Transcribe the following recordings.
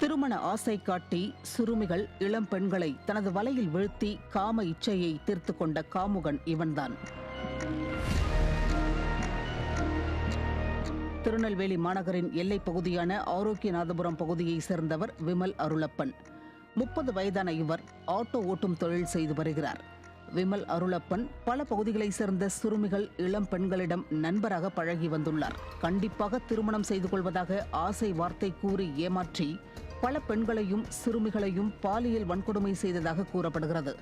திருமண ஆசை காட்டி சிறுமிகள் இளம் பெண்களை தனது வலையில் வீழ்த்தி காம இச்சையை தீர்த்து கொண்ட காமுகன் இவன்தான். திருநெல்வேலி மாநகரின் எல்லைப் பகுதியான ஆரோக்கியநாதபுரம் பகுதியைச் சேர்ந்தவர் விமல் அருளப்பன். முப்பது வயதான இவர் ஆட்டோ ஓட்டும் தொழில் செய்து வருகிறார். விமல் அருளப்பன் பல பகுதிகளைச் சேர்ந்த சிறுமிகள் இளம் பெண்களிடம் நண்பராக பழகி வந்துள்ளார். கண்டிப்பாக திருமணம் செய்து கொள்வதாக ஆசை வார்த்தை கூறி ஏமாற்றி பல பெண்களையும் சிறுமிகளையும் பாலியல் வன்கொடுமை செய்ததாக கூறப்படுகிறது.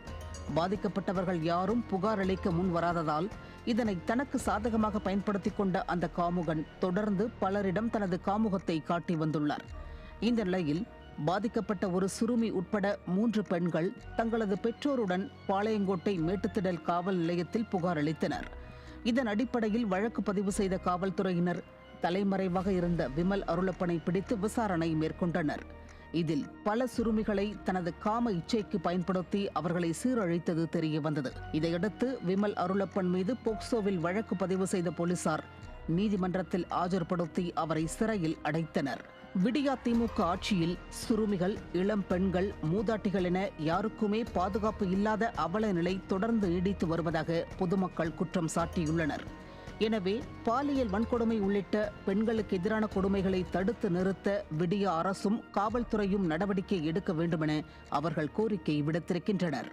பாதிக்கப்பட்டவர்கள் யாரும் புகார் அளிக்க முன் வராததால் இதனை தனக்கு சாதகமாக பயன்படுத்திக் கொண்ட அந்த காமுகன் தொடர்ந்து பலரிடம் தனது காமுகத்தை காட்டி வந்துள்ளார். இந்த நிலையில் பாதிக்கப்பட்ட ஒரு சிறுமி உட்பட மூன்று பெண்கள் தங்களது பெற்றோருடன் பாளையங்கோட்டை மேட்டுத்திடல் காவல் நிலையத்தில் புகார் அளித்தனர். இதன் அடிப்படையில் வழக்கு பதிவு செய்த காவல்துறையினர் தலைமறைவாக இருந்த விமல் அருளப்பனை பிடித்து விசாரணை மேற்கொண்டனர். இதில் பல சிறுமிகளை தனது காம இச்சைக்கு பயன்படுத்தி அவர்களை சீரழித்தது தெரிய வந்தது இதையடுத்து விமல் அருளப்பன் மீது போக்சோவில் வழக்கு பதிவு செய்த போலீசார் நீதிமன்றத்தில் ஆஜர்படுத்தி அவரை சிறையில் அடைத்தனர். விடியா திமுக ஆட்சியில் சிறுமிகள் இளம் பெண்கள் மூதாட்டிகள் என யாருக்குமே பாதுகாப்பு இல்லாத அவல நிலை தொடர்ந்து நீடித்து வருவதாக பொதுமக்கள் குற்றம் சாட்டியுள்ளனர். எனவே பாலியல் வன்கொடுமை உள்ளிட்ட பெண்களுக்கு எதிரான கொடுமைகளை தடுத்து நிறுத்த விடிய அரசும் காவல்துறையும் நடவடிக்கை எடுக்க வேண்டுமென அவர்கள் கோரிக்கை விடுத்திருக்கின்றனர்.